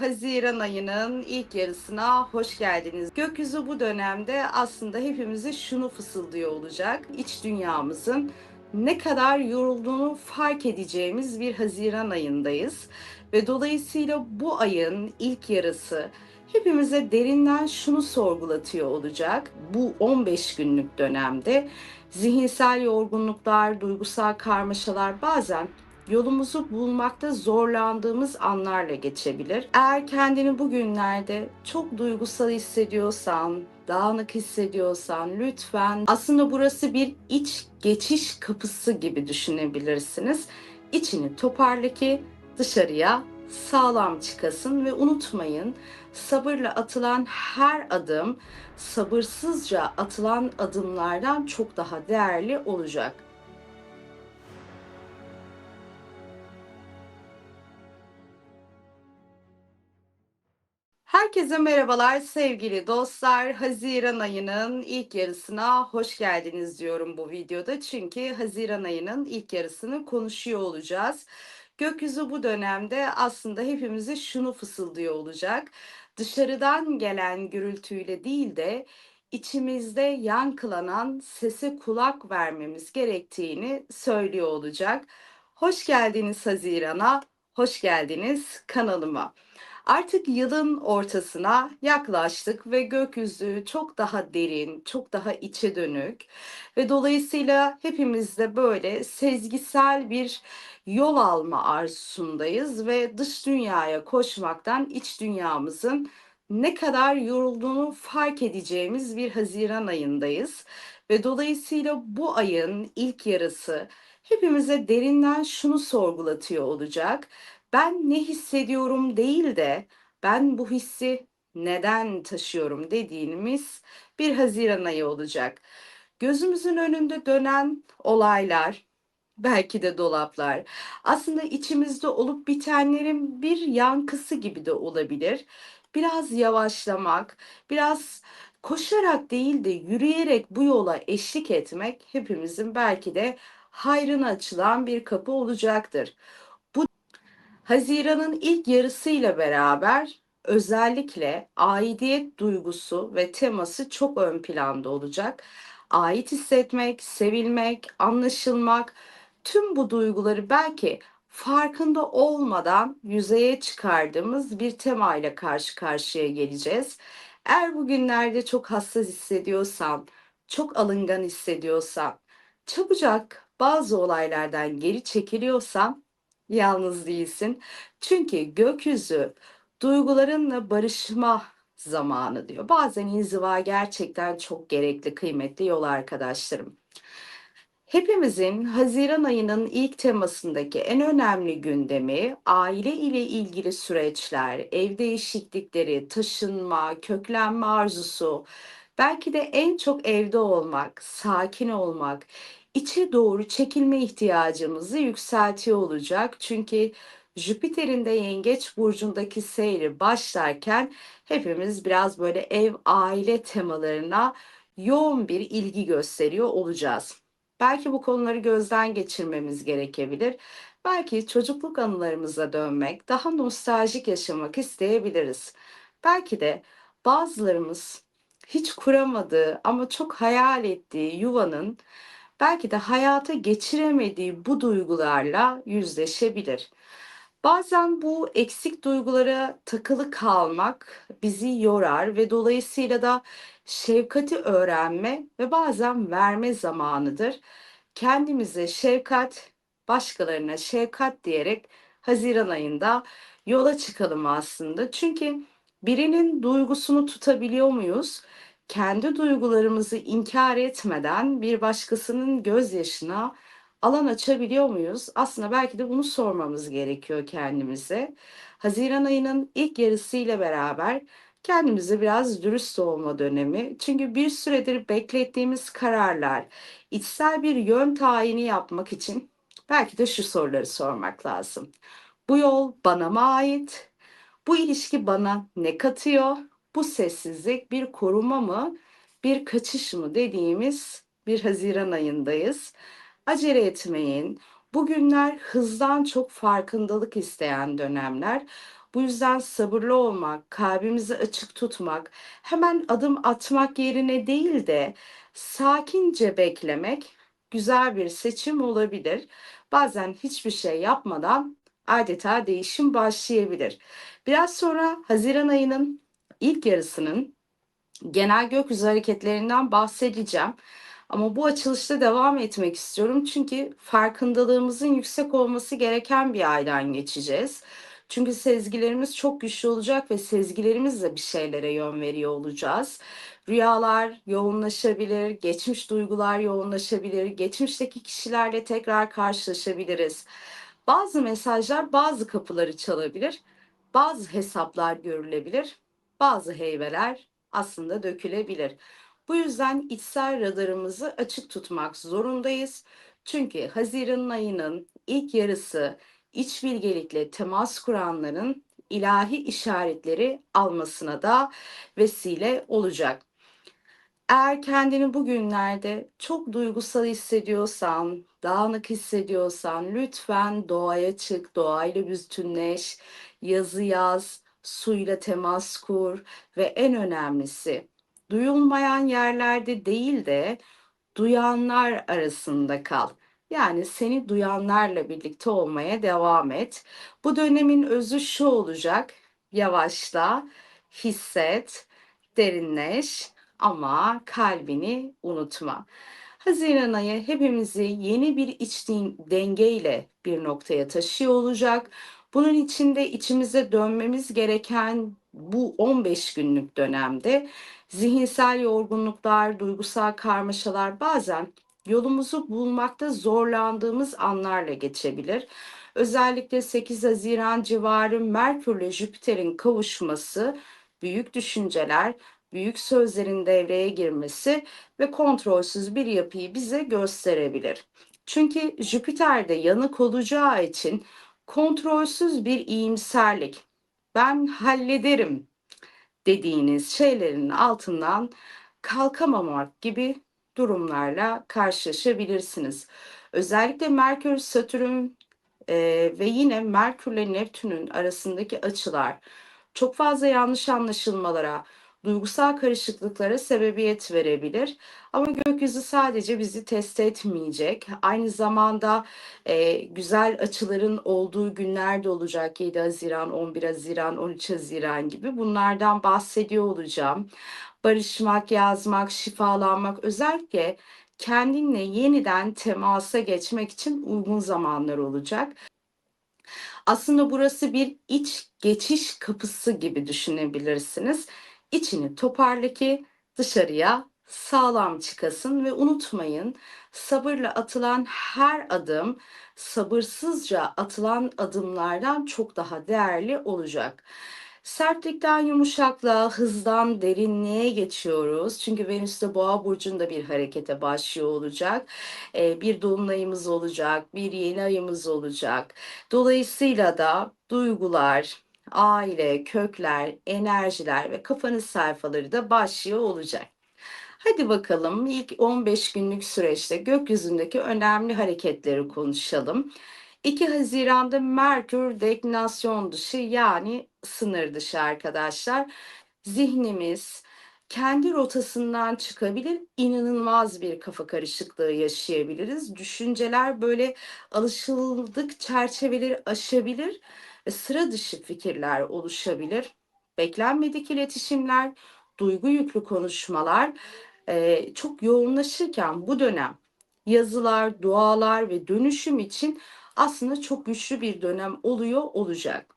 Haziran ayının ilk yarısına hoş geldiniz. Gökyüzü bu dönemde aslında hepimize şunu fısıldıyor olacak. İç dünyamızın ne kadar yorulduğunu fark edeceğimiz bir Haziran ayındayız. Ve dolayısıyla bu ayın ilk yarısı hepimize derinden şunu sorgulatıyor olacak. Bu 15 günlük dönemde zihinsel yorgunluklar, duygusal karmaşalar bazen yolumuzu bulmakta zorlandığımız anlarla geçebilir. Eğer kendini bugünlerde çok duygusal hissediyorsan, dağınık hissediyorsan lütfen aslında burası bir iç geçiş kapısı gibi düşünebilirsiniz. İçini toparla ki dışarıya sağlam çıkasın ve unutmayın sabırla atılan her adım sabırsızca atılan adımlardan çok daha değerli olacak. Herkese merhabalar sevgili dostlar. Haziran ayının ilk yarısına hoş geldiniz diyorum bu videoda. Çünkü Haziran ayının ilk yarısını konuşuyor olacağız. Gökyüzü bu dönemde aslında hepimize şunu fısıldıyor olacak. Dışarıdan gelen gürültüyle değil de içimizde yankılanan sese kulak vermemiz gerektiğini söylüyor olacak. Hoş geldiniz Haziran'a, hoş geldiniz kanalıma. Artık yılın ortasına yaklaştık ve gökyüzü çok daha derin, çok daha içe dönük ve dolayısıyla hepimiz de böyle sezgisel bir yol alma arzusundayız ve dış dünyaya koşmaktan iç dünyamızın ne kadar yorulduğunu fark edeceğimiz bir Haziran ayındayız ve dolayısıyla bu ayın ilk yarısı hepimize derinden şunu sorgulatıyor olacak ben ne hissediyorum değil de ben bu hissi neden taşıyorum dediğimiz bir Haziran ayı olacak. Gözümüzün önünde dönen olaylar, belki de dolaplar aslında içimizde olup bitenlerin bir yankısı gibi de olabilir. Biraz yavaşlamak, biraz koşarak değil de yürüyerek bu yola eşlik etmek hepimizin belki de hayrına açılan bir kapı olacaktır. Haziran'ın ilk yarısıyla beraber özellikle aidiyet duygusu ve teması çok ön planda olacak. Ait hissetmek, sevilmek, anlaşılmak tüm bu duyguları belki farkında olmadan yüzeye çıkardığımız bir tema ile karşı karşıya geleceğiz. Eğer bugünlerde çok hassas hissediyorsan, çok alıngan hissediyorsan, çabucak bazı olaylardan geri çekiliyorsan yalnız değilsin. Çünkü gökyüzü duygularınla barışma zamanı diyor. Bazen inziva gerçekten çok gerekli, kıymetli yol arkadaşlarım. Hepimizin Haziran ayının ilk temasındaki en önemli gündemi aile ile ilgili süreçler, ev değişiklikleri, taşınma, köklenme arzusu, belki de en çok evde olmak, sakin olmak, içe doğru çekilme ihtiyacımızı yükseltiyor olacak. Çünkü Jüpiter'in de Yengeç burcundaki seyri başlarken hepimiz biraz böyle ev aile temalarına yoğun bir ilgi gösteriyor olacağız. Belki bu konuları gözden geçirmemiz gerekebilir. Belki çocukluk anılarımıza dönmek, daha nostaljik yaşamak isteyebiliriz. Belki de bazılarımız hiç kuramadığı ama çok hayal ettiği yuvanın belki de hayata geçiremediği bu duygularla yüzleşebilir. Bazen bu eksik duygulara takılı kalmak bizi yorar ve dolayısıyla da şefkati öğrenme ve bazen verme zamanıdır. Kendimize şefkat, başkalarına şefkat diyerek Haziran ayında yola çıkalım aslında. Çünkü birinin duygusunu tutabiliyor muyuz? Kendi duygularımızı inkar etmeden bir başkasının gözyaşına alan açabiliyor muyuz? Aslında belki de bunu sormamız gerekiyor kendimize. Haziran ayının ilk yarısıyla beraber kendimize biraz dürüst olma dönemi. Çünkü bir süredir beklettiğimiz kararlar, içsel bir yön tayini yapmak için belki de şu soruları sormak lazım. Bu yol bana mı ait? Bu ilişki bana ne katıyor? Bu sessizlik bir koruma mı, bir kaçış mı dediğimiz bir Haziran ayındayız. Acele etmeyin. Bugünler hızdan çok farkındalık isteyen dönemler. Bu yüzden sabırlı olmak, kalbimizi açık tutmak, hemen adım atmak yerine değil de sakince beklemek güzel bir seçim olabilir. Bazen hiçbir şey yapmadan adeta değişim başlayabilir. Biraz sonra Haziran ayının ilk yarısının genel gökyüzü hareketlerinden bahsedeceğim. Ama bu açılışta devam etmek istiyorum çünkü farkındalığımızın yüksek olması gereken bir aydan geçeceğiz. Çünkü sezgilerimiz çok güçlü olacak ve sezgilerimizle bir şeylere yön veriyor olacağız. Rüyalar yoğunlaşabilir, geçmiş duygular yoğunlaşabilir, geçmişteki kişilerle tekrar karşılaşabiliriz. Bazı mesajlar bazı kapıları çalabilir, bazı hesaplar görülebilir, bazı heybeler aslında dökülebilir. Bu yüzden içsel radarımızı açık tutmak zorundayız. Çünkü Haziran ayının ilk yarısı iç bilgelikle temas kuranların ilahi işaretleri almasına da vesile olacak. Eğer kendini bugünlerde çok duygusal hissediyorsan, dağınık hissediyorsan lütfen doğaya çık, doğayla bütünleş, yazı yaz, suyla temas kur ve en önemlisi duyulmayan yerlerde değil de duyanlar arasında kal. Yani seni duyanlarla birlikte olmaya devam et. Bu dönemin özü şu olacak. Yavaşla, hisset, derinleş ama kalbini unutma. Haziran ayı hepimizi yeni bir iç dengeyle bir noktaya taşıyor olacak. Bunun içinde içimize dönmemiz gereken bu 15 günlük dönemde zihinsel yorgunluklar, duygusal karmaşalar bazen yolumuzu bulmakta zorlandığımız anlarla geçebilir. Özellikle 8 Haziran civarı Merkür ile Jüpiter'in kavuşması büyük düşünceler, büyük sözlerin devreye girmesi ve kontrolsüz bir yapıyı bize gösterebilir. Çünkü Jüpiter de yanık olacağı için kontrolsüz bir iyimserlik, ben hallederim dediğiniz şeylerin altından kalkamamak gibi durumlarla karşılaşabilirsiniz. Özellikle Merkür, Satürn e, ve yine Merkür ile Neptün'ün arasındaki açılar çok fazla yanlış anlaşılmalara, duygusal karışıklıklara sebebiyet verebilir. Ama gökyüzü sadece bizi test etmeyecek. Aynı zamanda e, güzel açıların olduğu günler de olacak. 7 Haziran, 11 Haziran, 13 Haziran gibi bunlardan bahsediyor olacağım. Barışmak, yazmak, şifalanmak özellikle kendinle yeniden temasa geçmek için uygun zamanlar olacak. Aslında burası bir iç geçiş kapısı gibi düşünebilirsiniz. İçini toparla ki dışarıya sağlam çıkasın ve unutmayın sabırla atılan her adım sabırsızca atılan adımlardan çok daha değerli olacak. Sertlikten yumuşaklığa, hızdan derinliğe geçiyoruz. Çünkü Venüs'te Boğa burcunda bir harekete başlıyor olacak. Ee, bir dolunayımız olacak, bir yeni ayımız olacak. Dolayısıyla da duygular, aile, kökler, enerjiler ve kafanız sayfaları da başlıyor olacak. Hadi bakalım ilk 15 günlük süreçte gökyüzündeki önemli hareketleri konuşalım. 2 Haziran'da Merkür deklinasyon dışı yani sınır dışı arkadaşlar. Zihnimiz kendi rotasından çıkabilir, inanılmaz bir kafa karışıklığı yaşayabiliriz. Düşünceler böyle alışıldık çerçeveleri aşabilir ve sıra dışı fikirler oluşabilir. Beklenmedik iletişimler, duygu yüklü konuşmalar e, çok yoğunlaşırken bu dönem yazılar, dualar ve dönüşüm için aslında çok güçlü bir dönem oluyor olacak.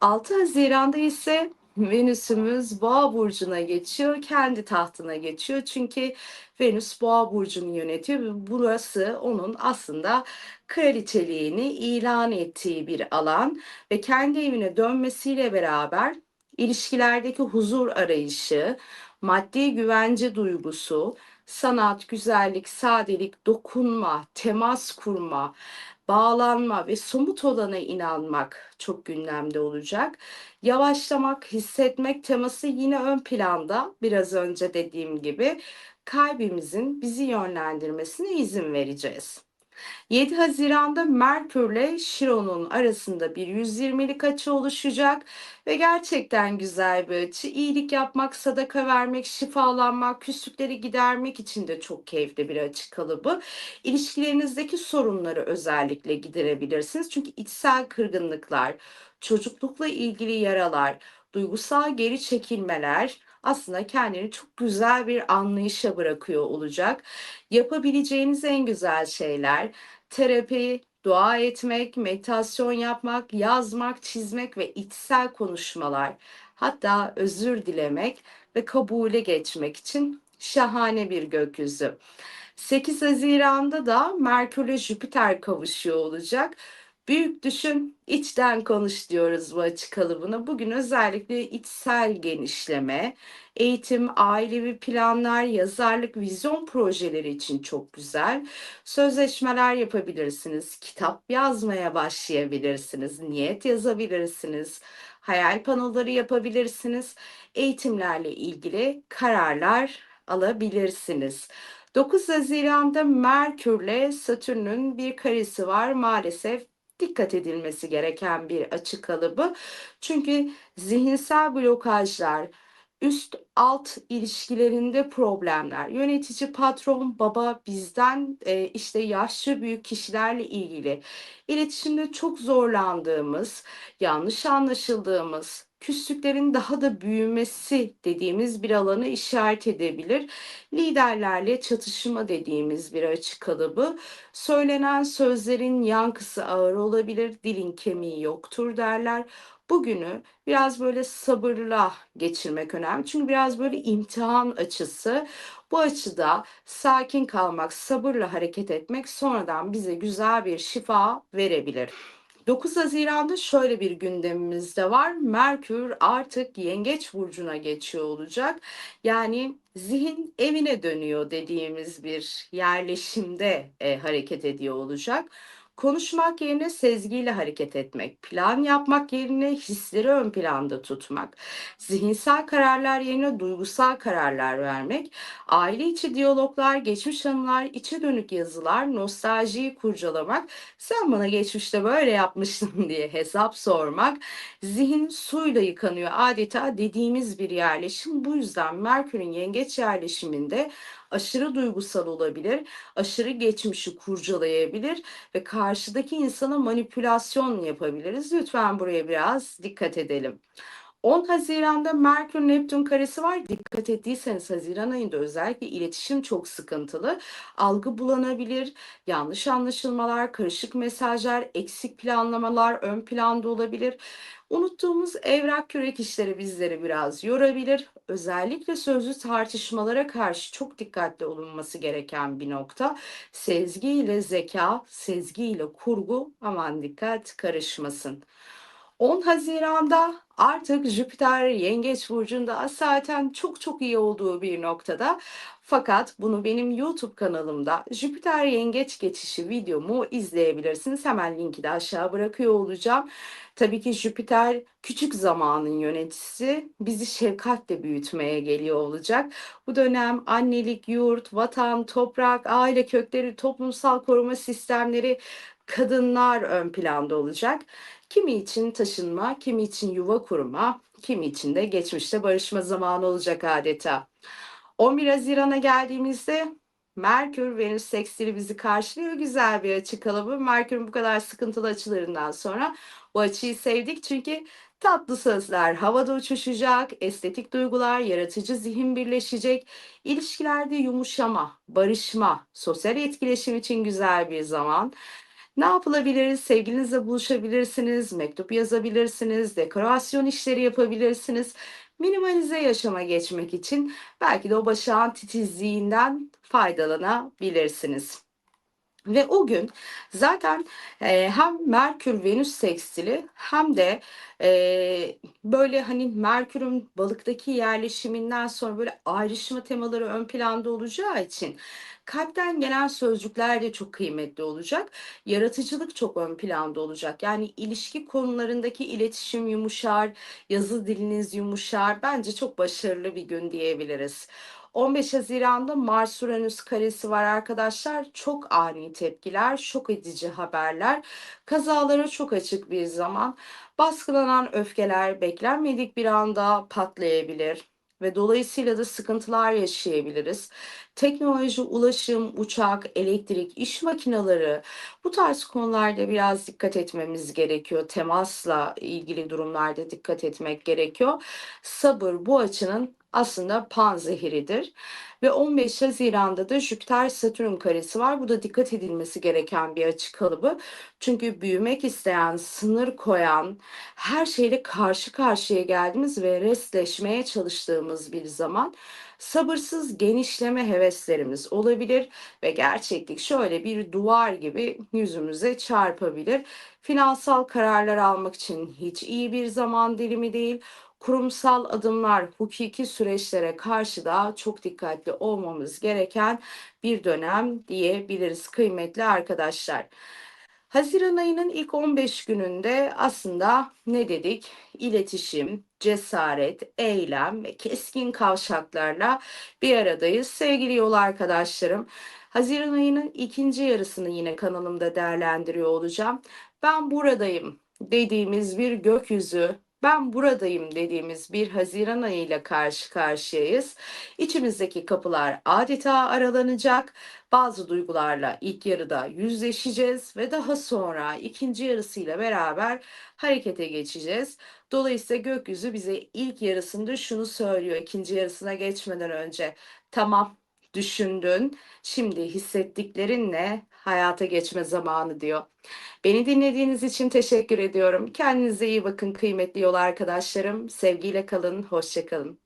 6 Haziran'da ise Venüs'ümüz Boğa burcuna geçiyor, kendi tahtına geçiyor. Çünkü Venüs Boğa burcunu yönetiyor ve burası onun aslında kraliçeliğini ilan ettiği bir alan ve kendi evine dönmesiyle beraber ilişkilerdeki huzur arayışı, maddi güvence duygusu, sanat, güzellik, sadelik, dokunma, temas kurma, bağlanma ve somut olana inanmak çok gündemde olacak. Yavaşlamak, hissetmek teması yine ön planda. Biraz önce dediğim gibi kalbimizin bizi yönlendirmesine izin vereceğiz. 7 Haziran'da Merkürle Şiron'un arasında bir 120'lik açı oluşacak ve gerçekten güzel bir açı. İyilik yapmak, sadaka vermek, şifalanmak, küslükleri gidermek için de çok keyifli bir açı kalıbı. İlişkilerinizdeki sorunları özellikle giderebilirsiniz. Çünkü içsel kırgınlıklar, çocuklukla ilgili yaralar, duygusal geri çekilmeler aslında kendini çok güzel bir anlayışa bırakıyor olacak. Yapabileceğiniz en güzel şeyler terapi, dua etmek, meditasyon yapmak, yazmak, çizmek ve içsel konuşmalar. Hatta özür dilemek ve kabule geçmek için şahane bir gökyüzü. 8 Haziran'da da Merkür ile Jüpiter kavuşuyor olacak. Büyük düşün, içten konuş diyoruz bu açı kalıbına. Bugün özellikle içsel genişleme, eğitim, ailevi planlar, yazarlık, vizyon projeleri için çok güzel. Sözleşmeler yapabilirsiniz, kitap yazmaya başlayabilirsiniz, niyet yazabilirsiniz, hayal panoları yapabilirsiniz, eğitimlerle ilgili kararlar alabilirsiniz. 9 Haziran'da Merkürle Satürn'ün bir karesi var. Maalesef dikkat edilmesi gereken bir açı kalıbı. Çünkü zihinsel blokajlar, üst alt ilişkilerinde problemler, yönetici, patron, baba, bizden e, işte yaşlı büyük kişilerle ilgili iletişimde çok zorlandığımız, yanlış anlaşıldığımız, küslüklerin daha da büyümesi dediğimiz bir alanı işaret edebilir. Liderlerle çatışma dediğimiz bir açık kalıbı. Söylenen sözlerin yankısı ağır olabilir, dilin kemiği yoktur derler. Bugünü biraz böyle sabırla geçirmek önemli. Çünkü biraz böyle imtihan açısı. Bu açıda sakin kalmak, sabırla hareket etmek sonradan bize güzel bir şifa verebilir. 9 Haziran'da şöyle bir gündemimiz de var. Merkür artık Yengeç burcuna geçiyor olacak. Yani zihin evine dönüyor dediğimiz bir yerleşimde e, hareket ediyor olacak. Konuşmak yerine sezgiyle hareket etmek, plan yapmak yerine hisleri ön planda tutmak, zihinsel kararlar yerine duygusal kararlar vermek, aile içi diyaloglar, geçmiş anılar, içe dönük yazılar, nostaljiyi kurcalamak, sen bana geçmişte böyle yapmıştın diye hesap sormak, zihin suyla yıkanıyor adeta dediğimiz bir yerleşim. Bu yüzden Merkür'ün yengeç yerleşiminde aşırı duygusal olabilir, aşırı geçmişi kurcalayabilir ve karşıdaki insana manipülasyon yapabiliriz. Lütfen buraya biraz dikkat edelim. 10 Haziran'da Merkür Neptün karesi var. Dikkat ettiyseniz Haziran ayında özellikle iletişim çok sıkıntılı. Algı bulanabilir, yanlış anlaşılmalar, karışık mesajlar, eksik planlamalar ön planda olabilir. Unuttuğumuz evrak kürek işleri bizleri biraz yorabilir. Özellikle sözlü tartışmalara karşı çok dikkatli olunması gereken bir nokta. Sezgi ile zeka, sezgi ile kurgu aman dikkat karışmasın. 10 Haziran'da artık Jüpiter Yengeç Burcu'nda zaten çok çok iyi olduğu bir noktada. Fakat bunu benim YouTube kanalımda Jüpiter Yengeç geçişi videomu izleyebilirsiniz. Hemen linki de aşağı bırakıyor olacağım. Tabii ki Jüpiter küçük zamanın yöneticisi bizi şefkatle büyütmeye geliyor olacak. Bu dönem annelik, yurt, vatan, toprak, aile kökleri, toplumsal koruma sistemleri, kadınlar ön planda olacak. Kimi için taşınma, kimi için yuva kurma, kimi için de geçmişte barışma zamanı olacak adeta. 11 Haziran'a geldiğimizde Merkür Venüs sekstili bizi karşılıyor. Güzel bir açı kalıbı. Merkür'ün bu kadar sıkıntılı açılarından sonra bu açıyı sevdik çünkü tatlı sözler havada uçuşacak, estetik duygular, yaratıcı zihin birleşecek, ilişkilerde yumuşama, barışma, sosyal etkileşim için güzel bir zaman. Ne yapılabilir? Sevgilinizle buluşabilirsiniz, mektup yazabilirsiniz, dekorasyon işleri yapabilirsiniz. Minimalize yaşama geçmek için belki de o başağın titizliğinden faydalanabilirsiniz. Ve o gün zaten e, hem Merkür Venüs sekstili hem de e, böyle hani Merkür'ün balıktaki yerleşiminden sonra böyle ayrışma temaları ön planda olacağı için kalpten gelen sözcükler de çok kıymetli olacak. Yaratıcılık çok ön planda olacak. Yani ilişki konularındaki iletişim yumuşar, yazı diliniz yumuşar. Bence çok başarılı bir gün diyebiliriz. 15 Haziran'da Mars Uranüs karesi var arkadaşlar. Çok ani tepkiler, şok edici haberler, kazalara çok açık bir zaman. Baskılanan öfkeler beklenmedik bir anda patlayabilir ve dolayısıyla da sıkıntılar yaşayabiliriz. Teknoloji, ulaşım, uçak, elektrik, iş makineleri bu tarz konularda biraz dikkat etmemiz gerekiyor. Temasla ilgili durumlarda dikkat etmek gerekiyor. Sabır bu açının aslında panzehiridir. Ve 15 Haziran'da da Jüpiter Satürn karesi var. Bu da dikkat edilmesi gereken bir açı kalıbı. Çünkü büyümek isteyen, sınır koyan, her şeyle karşı karşıya geldiğimiz ve restleşmeye çalıştığımız bir zaman sabırsız genişleme heveslerimiz olabilir ve gerçeklik şöyle bir duvar gibi yüzümüze çarpabilir. Finansal kararlar almak için hiç iyi bir zaman dilimi değil kurumsal adımlar, hukuki süreçlere karşı da çok dikkatli olmamız gereken bir dönem diyebiliriz kıymetli arkadaşlar. Haziran ayının ilk 15 gününde aslında ne dedik? İletişim, cesaret, eylem ve keskin kavşaklarla bir aradayız. Sevgili yol arkadaşlarım, Haziran ayının ikinci yarısını yine kanalımda değerlendiriyor olacağım. Ben buradayım dediğimiz bir gökyüzü ben buradayım dediğimiz bir Haziran ayıyla karşı karşıyayız. İçimizdeki kapılar adeta aralanacak. Bazı duygularla ilk yarıda yüzleşeceğiz ve daha sonra ikinci yarısıyla beraber harekete geçeceğiz. Dolayısıyla gökyüzü bize ilk yarısında şunu söylüyor ikinci yarısına geçmeden önce. Tamam düşündün. Şimdi hissettiklerinle hayata geçme zamanı diyor. Beni dinlediğiniz için teşekkür ediyorum. Kendinize iyi bakın kıymetli yol arkadaşlarım. Sevgiyle kalın, hoşça kalın.